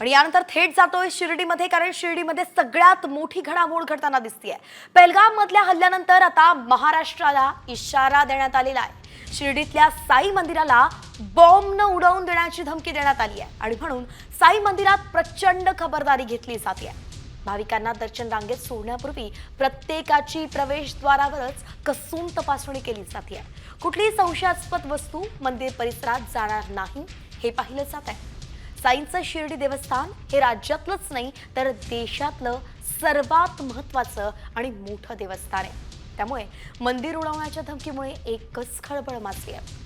आणि यानंतर थेट जातोय शिर्डीमध्ये कारण शिर्डीमध्ये सगळ्यात मोठी घडामोड घडताना दिसतीये. पेलगाम मधल्या हल्ल्यानंतर आता महाराष्ट्राला इशारा देण्यात आलेला आहे. शिर्डीतल्या साई मंदिराला बॉम्बनं उडवून देण्याची धमकी देण्यात आली आहे आणि म्हणून साई मंदिरात प्रचंड खबरदारी घेतली जाते भाविकांना दर्शन रांगेत सोडण्यापूर्वी प्रत्येकाची प्रवेशद्वारावरच कसून तपासणी केली जाते कुठलीही संशयास्पद वस्तू मंदिर परिसरात जाणार नाही हे पाहिलं जात आहे साईंचं शिर्डी देवस्थान हे राज्यातलंच नाही तर देशातलं सर्वात महत्वाचं आणि मोठं देवस्थान आहे. त्यामुळे मंदिर उडवण्याच्या धमकीमुळे एकच खळबळ माजली आहे.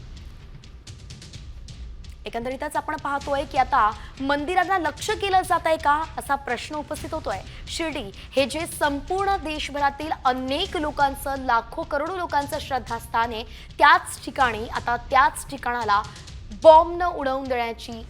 एकंदरीतच आपण पाहतोय की आता मंदिरांना लक्ष केलं जात आहे का असा प्रश्न उपस्थित होतोय. शिर्डी हे जे संपूर्ण देशभरातील अनेक लोकांचं लाखो करोडो लोकांचं श्रद्धास्थान आहे त्याच ठिकाणी आता त्याच ठिकाणाला बॉम्बनं उडवून देण्याची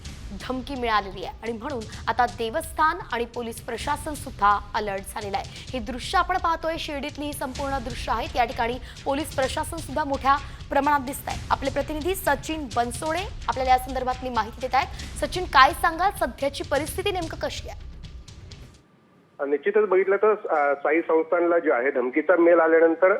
धमकी मिळालेली आहे. आणि म्हणून आता देवस्थान आणि पोलीस प्रशासन सुद्धा अलर्ट झालेलं आहे. हे दृश्य आपण पाहतोय. शिर्डीतली ही संपूर्ण दृश्य आहेत. या ठिकाणी पोलीस प्रशासन सुद्धा मोठ्या प्रमाणात दिसत आहे. आपले प्रतिनिधी सचिन बनसोडे आपल्याला या संदर्भातली माहिती देत आहेत. सचिन काय सांगाल? सध्याची परिस्थिती नेमकं कशी आहे? निश्चितच बघितलं तर साई संस्थानला जे आहे धमकीचा मेल आल्यानंतर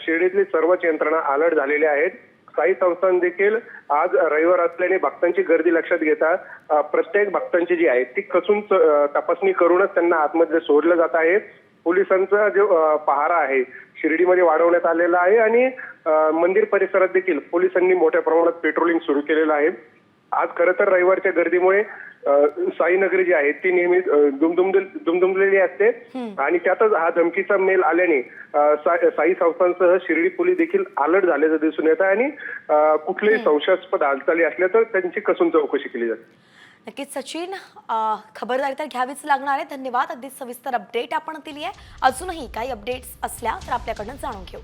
शिर्डीतली सर्वच यंत्रणा अलर्ट झालेली आहेत. साई संस्थान देखील आज रविवार असल्याने भक्तांची गर्दी लक्षात घेता प्रत्येक भक्तांची जी आहे ती कसून च- तपासणी करूनच त्यांना आतमध्ये सोडलं जात आहे. पोलिसांचा जो पहारा आहे शिर्डीमध्ये वाढवण्यात आलेला आहे आणि मंदिर परिसरात देखील पोलिसांनी मोठ्या प्रमाणात पेट्रोलिंग सुरू केलेलं आहे. आज खरं तर रविवारच्या गर्दीमुळे साईनगरी जी आहे ती नेहमी दुमदुमलेली असते. आणि त्यातच हा धमकीचा मेल आल्याने साई संस्थांसह शिर्डी पोलीस देखील अलर्ट झाल्याचं दिसून येत आहे आणि कुठलेही संशयास्पद हालचाली असल्या तर त्यांची कसून चौकशी केली जाते. नक्कीच सचिन खबरदारी तर घ्यावीच लागणार आहे. धन्यवाद. अगदी सविस्तर अपडेट आपण दिली आहे अजूनही काही अपडेट्स असल्या तर आपल्याकडनं जाणून घेऊ.